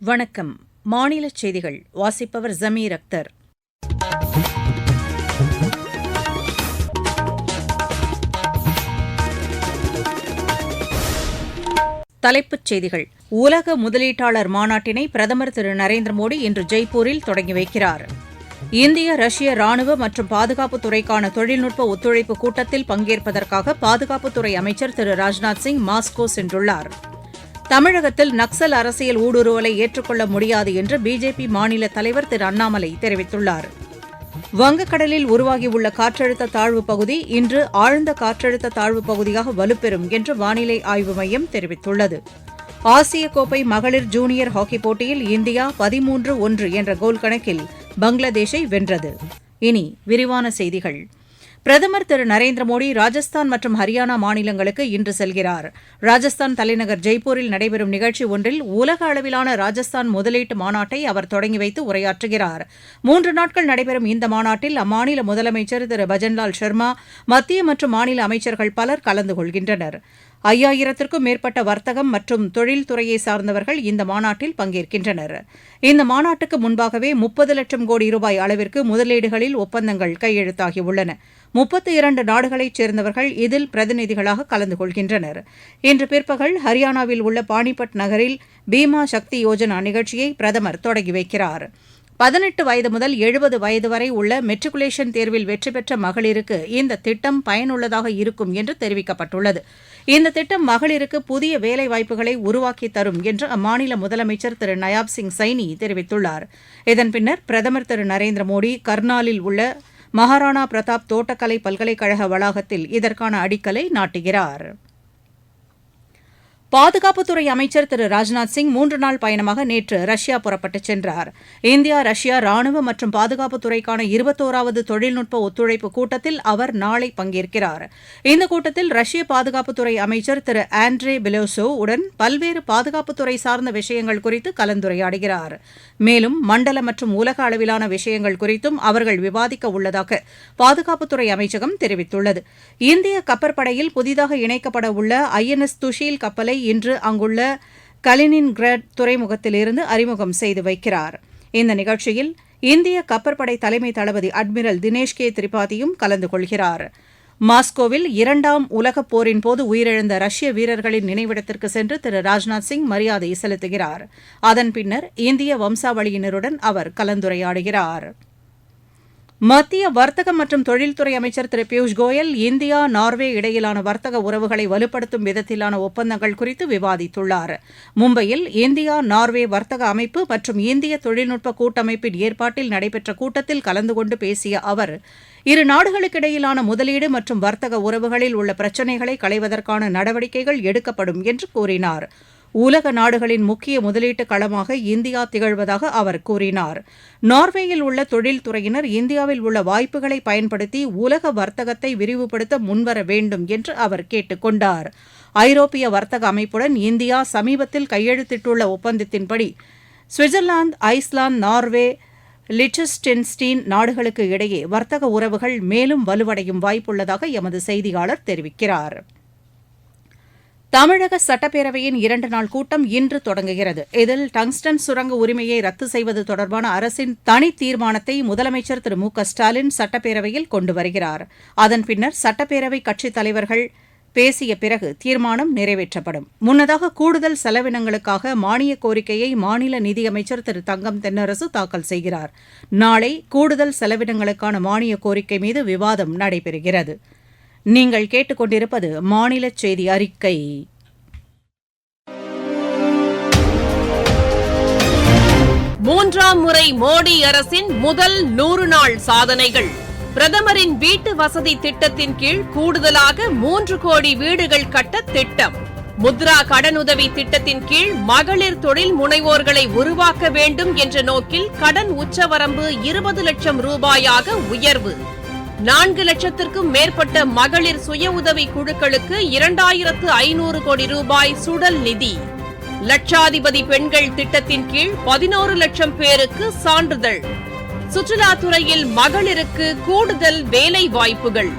வணக்கம். மாநில செய்திகள். வாசிப்பவர் ஜமீர் அக்தர். தலைப்புச் செய்திகள். உலக முதலீட்டாளர் மாநாட்டினை பிரதமர் திரு நரேந்திர மோடி இன்று ஜெய்ப்பூரில் தொடங்கி வைக்கிறார். இந்திய ரஷ்ய ராணுவ மற்றும் பாதுகாப்புத் துறைக்கான தொழில்நுட்ப ஒத்துழைப்பு கூட்டத்தில் பங்கேற்பதற்காக பாதுகாப்புத்துறை அமைச்சர் திரு ராஜ்நாத் சிங் மாஸ்கோ சென்றுள்ளார். தமிழகத்தில் நக்சல் அரசியல் ஊடுருவலை ஏற்றுக்கொள்ள முடியாது என்று பிஜேபி மாநில தலைவர் திரு அண்ணாமலை தெரிவித்துள்ளார். வங்கக்கடலில் உருவாகியுள்ள காற்றழுத்த தாழ்வுப் பகுதி இன்று ஆழ்ந்த காற்றழுத்த தாழ்வுப் பகுதியாக வலுப்பெறும் என்று வானிலை ஆய்வு மையம் தெரிவித்துள்ளது. ஆசிய கோப்பை மகளிர் ஜூனியர் ஹாக்கி போட்டியில் இந்தியா பதிமூன்று ஒன்று என்ற கோல் கணக்கில் பங்களாதேஷை வென்றது. இனி விரிவான செய்திகள். பிரதமர் திரு நரேந்திர மோடி ராஜஸ்தான் மற்றும் ஹரியானா மாநிலங்களுக்கு இன்று செல்கிறார். ராஜஸ்தான் தலைநகர் ஜெய்ப்பூரில் நடைபெறும் நிகழ்ச்சி ஒன்றில் உலக அளவிலான ராஜஸ்தான் முதலீட்டு மாநாட்டை அவர் தொடங்கி வைத்து உரையாற்றுகிறார். மூன்று நாட்கள் நடைபெறும் இந்த மாநாட்டில் அம்மாநில முதலமைச்சர் திரு பஜன்லால் சர்மா மத்திய மற்றும் மாநில அமைச்சர்கள் பலர் கலந்து கொள்கின்றனர். ஐயாயிரத்திற்கும் மேற்பட்ட வர்த்தகம் மற்றும் தொழில்துறையை சார்ந்தவர்கள் இந்த மாநாட்டில் பங்கேற்கின்றனர். இந்த மாநாட்டுக்கு முன்பாகவே முப்பது லட்சம் கோடி ரூபாய் அளவிற்கு முதலீடுகளில் ஒப்பந்தங்கள் கையெழுத்தாகியுள்ளன. முப்பத்தி இரண்டு நாடுகளைச் சேர்ந்தவர்கள் இதில் பிரதிநிதிகளாக கலந்து கொள்கின்றனர். இன்று பிற்பகல் ஹரியானாவில் உள்ள பானிபட் நகரில் பீமா சக்தி யோஜனா நிகழ்ச்சியை பிரதமர் தொடங்கி வைக்கிறார். பதினெட்டு வயது முதல் எழுபது வயது வரை உள்ள மெட்ரிகுலேஷன் தேர்வில் வெற்றி பெற்ற மகளிருக்கு இந்த திட்டம் பயனுள்ளதாக இருக்கும் என்று தெரிவிக்கப்பட்டுள்ளது. இந்த திட்டம் மகளிருக்கு புதிய வேலைவாய்ப்புகளை உருவாக்கி தரும் என்று அம்மாநில முதலமைச்சர் திரு நயாப் சிங் சைனி தெரிவித்துள்ளார். இதன் பின்னர் பிரதமர் திரு நரேந்திர மோடி கர்னாலில் உள்ள மகாராணா பிரதாப் தோட்டக்கலை பல்கலைக்கழக வளாகத்தில் இதற்கான அடிக்கலை நாட்டுகிறார். பாதுகாப்புத்துறை அமைச்சர் திரு ராஜ்நாத் சிங் மூன்று நாள் பயணமாக நேற்று ரஷ்யா புறப்பட்டுச் சென்றார். இந்தியா ரஷ்யா ராணுவ மற்றும் பாதுகாப்புத்துறைக்கான இருபத்தோராவது தொழில்நுட்ப ஒத்துழைப்பு கூட்டத்தில் அவர் நாளை பங்கேற்கிறார். இந்த கூட்டத்தில் ரஷ்ய பாதுகாப்புத்துறை அமைச்சர் திரு ஆண்ட்ரே பிலோசோ உடன் பல்வேறு பாதுகாப்புத்துறை சார்ந்த விஷயங்கள் குறித்து கலந்துரையாடுகிறார். மேலும் மண்டல மற்றும் உலக அளவிலான விஷயங்கள் குறித்தும் அவர்கள் விவாதிக்க உள்ளதாக பாதுகாப்புத்துறை அமைச்சகம் தெரிவித்துள்ளது. இந்திய கப்பற்படையில் புதிதாக இணைக்கப்பட உள்ள ஐஎன்எஸ் துஷீல் கப்பலை இன்று அங்குள்ள கலினின்கிராட் துறைமுகத்திலிருந்து அறிமுகம் செய்து வைக்கிறார். இந்த நிகழ்ச்சியில் இந்திய கப்பற்படை தலைமை தளபதி அட்மிரல் தினேஷ் கே திரிபாதியும் கலந்து கொள்கிறார். மாஸ்கோவில் இரண்டாம் உலகப் போரின் போது உயிரிழந்த ரஷ்ய வீரர்களின் நினைவிடத்திற்கு சென்று திரு ராஜ்நாத் சிங் மரியாதை செலுத்துகிறார். அதன் பின்னர் இந்திய வம்சாவளியினருடன் அவர் கலந்துரையாடுகிறார். மத்திய வர்த்தகம் மற்றும் தொழில்துறை அமைச்சர் திரு பியூஷ் கோயல் இந்தியா நார்வே இடையிலான வர்த்தக உறவுகளை வலுப்படுத்தும் விதத்திலான ஒப்பந்தங்கள் குறித்து விவாதித்துள்ளார். மும்பையில் இந்தியா நார்வே வர்த்தக அமைப்பு மற்றும் இந்திய தொழில்நுட்ப கூட்டமைப்பின் ஏற்பாட்டில் நடைபெற்ற கூட்டத்தில் கலந்து கொண்டு பேசிய அவர் இரு நாடுகளுக்கிடையிலான முதலீடு மற்றும் வர்த்தக உறவுகளில் உள்ள பிரச்சினைகளை களைவதற்கான நடவடிக்கைகள் எடுக்கப்படும் என்று கூறினார். உலக நாடுகளின் முக்கிய முதலீட்டு களமாக இந்தியா திகழ்வதாக அவர் கூறினார். நார்வேயில் உள்ள தொழில்துறையினர் இந்தியாவில் உள்ள வாய்ப்புகளை பயன்படுத்தி உலக வர்த்தகத்தை விரிவுபடுத்த முன்வர வேண்டும் என்று அவர் கேட்டுக் கொண்டார். ஐரோப்பிய வர்த்தக அமைப்புடன் இந்தியா சமீபத்தில் கையெழுத்திட்டுள்ள ஒப்பந்தத்தின்படி சுவிட்சர்லாந்து ஐஸ்லாந்து நார்வே லிச்சஸ்டென்ஸ்டீன் நாடுகளுக்கு இடையே வர்த்தக உறவுகள் மேலும் வலுவடையும் வாய்ப்புள்ளதாக எமது செய்தியாளர் தெரிவிக்கிறார். தமிழக சட்டப்பேரவையின் இரண்டு நாள் கூட்டம் இன்று தொடங்குகிறது. இதில் டங்ஸ்டன் சுரங்க உரிமையை ரத்து செய்வது தொடர்பான அரசின் தனி தீர்மானத்தை முதலமைச்சர் திரு மு க ஸ்டாலின் சட்டப்பேரவையில் கொண்டு வருகிறார். அதன் பின்னர் சட்டப்பேரவை கட்சித் தலைவர்கள் பேசிய பிறகு தீர்மானம் நிறைவேற்றப்படும். முன்னதாக கூடுதல் செலவினங்களுக்காக மானிய கோரிக்கையை மாநில நிதியமைச்சர் திரு தங்கம் தென்னரசு தாக்கல் செய்கிறார். நாளை கூடுதல் செலவினங்களுக்கான மானிய கோரிக்கை மீது விவாதம் நடைபெறுகிறது. நீங்கள் கேட்டுக்கொண்டிருப்பது மாநில செய்தி அறிக்கை. மூன்றாம் முறை மோடி அரசின் முதல் நூறு நாள் சாதனைகள். பிரதமரின் வீட்டு வசதி திட்டத்தின் கீழ் கூடுதலாக மூன்று கோடி வீடுகள் கட்ட திட்டம். முத்ரா கடனுதவி திட்டத்தின் கீழ் மகளிர் தொழில் முனைவோர்களை உருவாக்க வேண்டும் என்ற நோக்கில் கடன் உச்சவரம்பு இருபது லட்சம் ரூபாயாக உயர்வு. நான்கு லட்சத்திற்கும் மேற்பட்ட மகளிர் சுய உதவி குழுக்களுக்கு இரண்டாயிரத்து ஐநூறு கோடி ரூபாய் சுடல் நிதி. லட்சாதிபதி பெண்கள் திட்டத்தின் கீழ் பதினோரு லட்சம் பேருக்கு சான்றிதழ். சுற்றுலாத்துறையில் மகளிருக்கு கூடுதல் வேலை வாய்ப்புகள்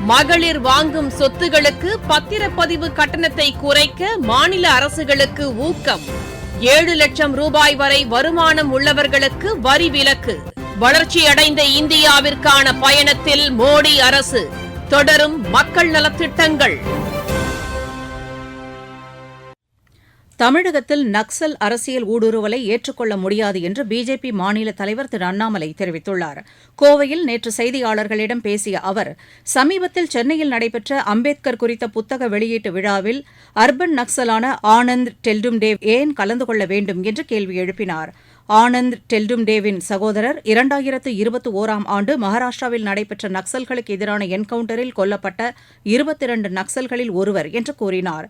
மகளிர் வாங்கும் சொத்துகளுக்கு பத்திரப்பதிவு கட்டணத்தை குறைக்க மாநில அரசுகளுக்கு ஊக்கம். ஏழு லட்சம் ரூபாய் வரை வருமானம் உள்ளவர்களுக்கு வரி விலக்கு. வளர்ச்சியடைந்த இந்தியாவிற்கான பயணத்தில் மோடி அரசு தொடரும் மக்கள் நலத்திட்டங்கள். தமிழகத்தில் நக்சல் அரசியல் ஊடுருவலை ஏற்றுக்கொள்ள முடியாது என்று பிஜேபி மாநில தலைவர் திரு அண்ணாமலை தெரிவித்துள்ளார். கோவையில் நேற்று செய்தியாளர்களிடம் பேசிய அவர் சமீபத்தில் சென்னையில் நடைபெற்ற அம்பேத்கர் குறித்த புத்தக வெளியீட்டு விழாவில் அர்பன் நக்சலான ஆனந்த் டெல்டும்டேவ் ஏன் கலந்து கொள்ள வேண்டும் என்று கேள்வி எழுப்பினார். ஆனந்த் டெல்டும்டேவின் சகோதரர் இரண்டாயிரத்து இருபத்தி ஓராம் ஆண்டு மகாராஷ்டிராவில் நடைபெற்ற நக்சல்களுக்கு எதிரான என்கவுண்டரில் கொல்லப்பட்ட இருபத்தி இரண்டு நக்சல்களில் ஒருவர் என்று கூறினார்.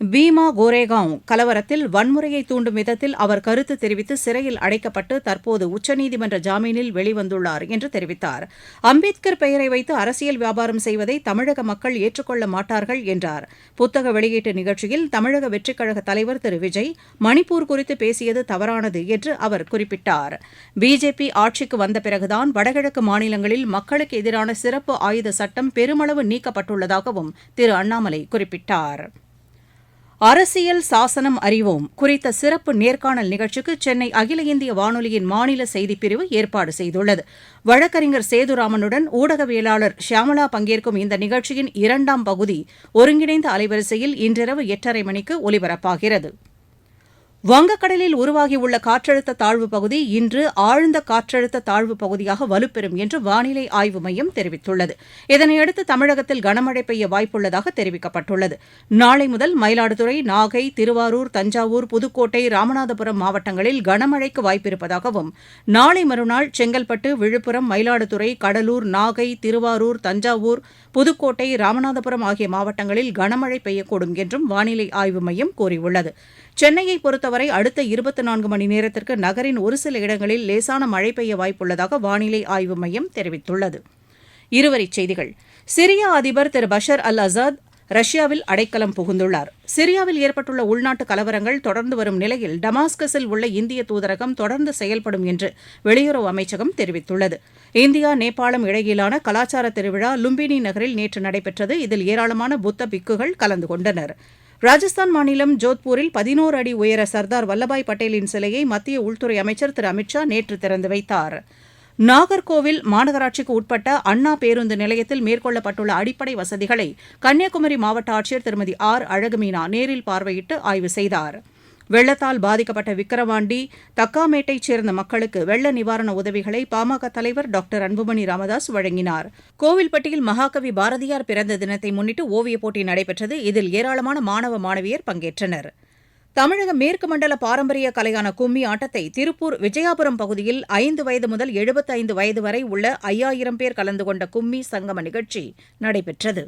பீமா கோரேகாவ் கலவரத்தில் வன்முறையை தூண்டும் விதத்தில் அவர் கருத்து தெரிவித்து சிறையில் அடைக்கப்பட்டு தற்போது உச்சநீதிமன்ற ஜாமீனில் வெளிவந்துள்ளார் என்று தெரிவித்தார். அம்பேத்கர் பெயரை வைத்து அரசியல் வியாபாரம் செய்வதை தமிழக மக்கள் ஏற்றுக்கொள்ள மாட்டார்கள் என்றார். புத்தக வெளியீட்டு நிகழ்ச்சியில் தமிழக வெற்றிக் கழக தலைவர் திரு. விஜய் மணிப்பூர் குறித்து பேசியது தவறானது என்று அவர் குறிப்பிட்டார். பிஜேபி ஆட்சிக்கு வந்த பிறகுதான் வடகிழக்கு மாநிலங்களில் மக்களுக்கு எதிரான சிறப்பு ஆயுத சட்டம் பெருமளவு நீக்கப்பட்டுள்ளதாகவும் திரு. அண்ணாமலை குறிப்பிட்டார். அரசியல் சாசனம் அறிவோம் குறித்த சிறப்பு நேர்காணல் நிகழ்ச்சிக்கு சென்னை அகில இந்திய வானொலியின் மாநில செய்திப்பிரிவு ஏற்பாடு செய்துள்ளது. வழக்கறிஞர் சேதுராமனுடன் ஊடகவியலாளர் ஷியாமலா பங்கேற்கும் இந்த நிகழ்ச்சியின் இரண்டாம் பகுதி ஒருங்கிணைந்த அலைவரிசையில் இன்றிரவு எட்டரை மணிக்கு ஒலிபரப்பாகிறது. வங்கக்கடலில் உருவாகியுள்ள காற்றழுத்த தாழ்வு பகுதி இன்று ஆழ்ந்த காற்றழுத்த தாழ்வு பகுதியாக வலுப்பெறும் என்று வானிலை ஆய்வு மையம் தெரிவித்துள்ளது. இதனையடுத்து தமிழகத்தில் கனமழை பெய்ய வாய்ப்புள்ளதாக தெரிவிக்கப்பட்டுள்ளது. நாளை முதல் மயிலாடுதுறை நாகை திருவாரூர் தஞ்சாவூர் புதுக்கோட்டை ராமநாதபுரம் மாவட்டங்களில் கனமழைக்கு வாய்ப்பிருப்பதாகவும் நாளை மறுநாள் செங்கல்பட்டு விழுப்புரம் மயிலாடுதுறை கடலூர் நாகை திருவாரூர் தஞ்சாவூர் புதுக்கோட்டை ராமநாதபுரம் ஆகிய மாவட்டங்களில் கனமழை பெய்யக்கூடும் என்றும் வானிலை ஆய்வு மையம் கூறியுள்ளது. சென்னையை பொறுத்தவரை அடுத்த இருபத்தி நான்கு மணி நேரத்திற்கு நகரின் ஒரு சில இடங்களில் லேசான மழை பெய்ய வாய்ப்புள்ளதாக வானிலை ஆய்வு மையம் தெரிவித்துள்ளது. இருவரிச் செய்திகள். சிரியா அதிபர் திரு பஷர் அல் அசாத் ரஷ்யாவில் அடைக்கலம் புகுந்துள்ளார். சிரியாவில் ஏற்பட்டுள்ள உள்நாட்டு கலவரங்கள் தொடர்ந்து வரும் நிலையில் டமாஸ்கஸில் உள்ள இந்திய தூதரகம் தொடர்ந்து செயல்படும் என்று வெளியுறவு அமைச்சகம் தெரிவித்துள்ளது. இந்தியா நேபாளம் இடையிலான கலாச்சார திருவிழா லும்பினி நகரில் நேற்று நடைபெற்றது. இதில் ஏராளமான புத்த பிக்குகள் கலந்து கொண்டனா் ராஜஸ்தான் மாநிலம் ஜோத்பூரில் பதினோரு அடி உயர சர்தார் வல்லபாய் பட்டேலின் சிலையை மத்திய உள்துறை அமைச்சர் திரு அமித் ஷா நேற்று திறந்து வைத்தார். நாகர்கோவில் மாநகராட்சிக்கு உட்பட்ட அண்ணா பேருந்து நிலையத்தில் மேற்கொள்ளப்பட்டுள்ள அடிப்படை வசதிகளை கன்னியாகுமரி மாவட்ட ஆட்சியர் திருமதி ஆர் அழகுமீனா நேரில் பார்வையிட்டு ஆய்வு செய்தார். வெள்ளத்தால் பாதிக்கப்பட்ட விக்கிரவாண்டி தக்காமேட்டைச் சேர்ந்த மக்களுக்கு வெள்ள நிவாரண உதவிகளை பாமக தலைவர் டாக்டர் அன்புமணி ராமதாஸ் வழங்கினார். கோவில்பட்டியில் மகாகவி பாரதியார் பிறந்த தினத்தை முன்னிட்டு ஓவியப் போட்டி நடைபெற்றது. இதில் ஏராளமான மாணவ மாணவியர் பங்கேற்றனர். தமிழக மேற்கு மண்டல பாரம்பரிய கலையான கும்மி ஆட்டத்தை திருப்பூர் விஜயாபுரம் பகுதியில் ஐந்து வயது முதல் எழுபத்தைந்து வயது வரை உள்ள ஐயாயிரம் பேர் கலந்து கொண்ட கும்மி சங்கம நிகழ்ச்சி நடைபெற்றது.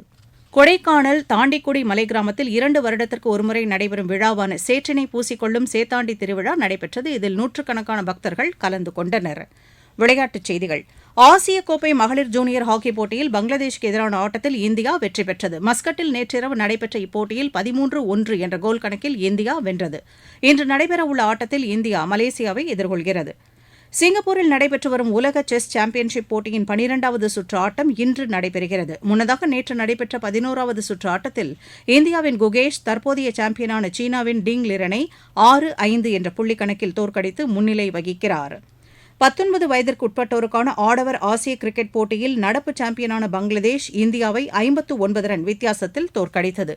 கொடைக்கானல் தாண்டிக்குடி மலை கிராமத்தில் இரண்டு வருடத்திற்கு ஒருமுறை நடைபெறும் விழாவான சேற்றினை பூசிக்கொள்ளும் சேத்தாண்டி திருவிழா நடைபெற்றது. இதில் நூற்றுக்கணக்கான பக்தர்கள் கலந்து கொண்டனர். விளையாட்டுச் செய்திகள். ஆசிய கோப்பை மகளிர் ஜூனியர் ஹாக்கி போட்டியில் பங்களாதேஷுக்கு எதிரான ஆட்டத்தில் இந்தியா வெற்றி பெற்றது. மஸ்கட்டில் நேற்றிரவு நடைபெற்ற இப்போட்டியில் பதிமூன்று ஒன்று என்ற கோல் கணக்கில் இந்தியா வென்றது. இன்று நடைபெறவுள்ள ஆட்டத்தில் இந்தியா மலேசியாவை எதிர்கொள்கிறது. சிங்கப்பூரில் நடைபெற்று வரும் உலக செஸ் சாம்பியன்ஷிப் போட்டியின் பனிரெண்டாவது சுற்று ஆட்டம் இன்று நடைபெறுகிறது. முன்னதாக நேற்று நடைபெற்ற பதினோராவது சுற்று ஆட்டத்தில் இந்தியாவின் குகேஷ் தற்போதைய சாம்பியனான சீனாவின் டிங் லிரனை ஆறு ஐந்து என்ற புள்ளி கணக்கில் தோற்கடித்து முன்னிலை வகிக்கிறார். பத்தொன்பது வயதிற்கு உட்பட்டோருக்கான ஆடவர் ஆசிய கிரிக்கெட் போட்டியில் நடப்பு சாம்பியனான பங்களாதேஷ் இந்தியாவை ஐம்பத்து ஒன்பது ரன் வித்தியாசத்தில் தோற்கடித்தது.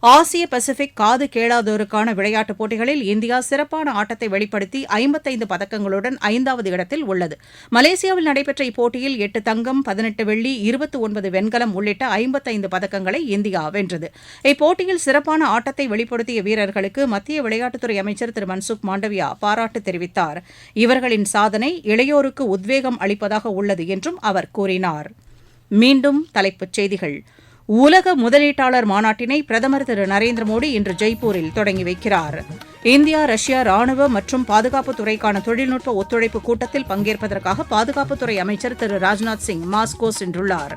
ஆசிய பசிபிக் காது கேளாதோருக்கான விளையாட்டுப் போட்டிகளில் இந்தியா சிறப்பான ஆட்டத்தை வெளிப்படுத்தி ஐம்பத்தைந்து பதக்கங்களுடன் ஐந்தாவது இடத்தில் உள்ளது. மலேசியாவில் நடைபெற்ற இப்போட்டியில் எட்டு தங்கம் பதினெட்டு வெள்ளி இருபத்தி ஒன்பது வெண்கலம் உள்ளிட்ட ஐம்பத்தைந்து பதக்கங்களை இந்தியா வென்றது. இப்போட்டியில் சிறப்பான ஆட்டத்தை வெளிப்படுத்திய வீரர்களுக்கு மத்திய விளையாட்டுத்துறை அமைச்சர் திரு மன்சுக் மாண்டவியா பாராட்டு தெரிவித்தார். இவர்களின் சாதனை இளையோருக்கு உத்வேகம் அளிப்பதாக உள்ளது என்றும் அவர் கூறினார். மீண்டும் தலைப்புச் செய்திகள். உலக முதலீட்டாளர் மாநாட்டினை பிரதமர் திரு நரேந்திர மோடி இன்று ஜெய்ப்பூரில் தொடங்கி வைக்கிறார். இந்தியா ரஷ்யா ராணுவ மற்றும் பாதுகாப்பு துறைக்கான தொழில்நுட்ப ஒத்துழைப்பு கூட்டத்தில் பங்கேற்பதற்காக பாதுகாப்புத்துறை அமைச்சர் திரு ராஜ்நாத் சிங் மாஸ்கோ சென்றுள்ளார்.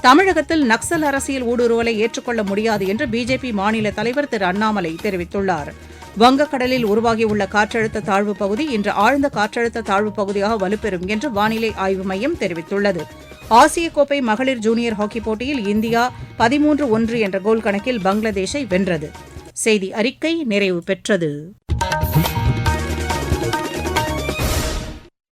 தமிழகத்தில் நக்சல் அரசியல் ஊடுருவலை ஏற்றுக்கொள்ள முடியாது என்று பிஜேபி மாநில தலைவர் திரு அண்ணாமலை தெரிவித்துள்ளார். வங்கக்கடலில் உருவாகியுள்ள காற்றழுத்த தாழ்வு பகுதி இன்று ஆழ்ந்த காற்றழுத்த தாழ்வு பகுதியாக வலுப்பெறும் என்று வானிலை ஆய்வு மையம் தெரிவித்துள்ளது. ஆசிய கோப்பை மகளிர் ஜூனியர் ஹாக்கி போட்டியில் இந்தியா பதிமூன்று ஒன்று என்ற கோல் கணக்கில் பங்களாதேஷை வென்றது. செய்தி அறிக்கை நிறைவு பெற்றது.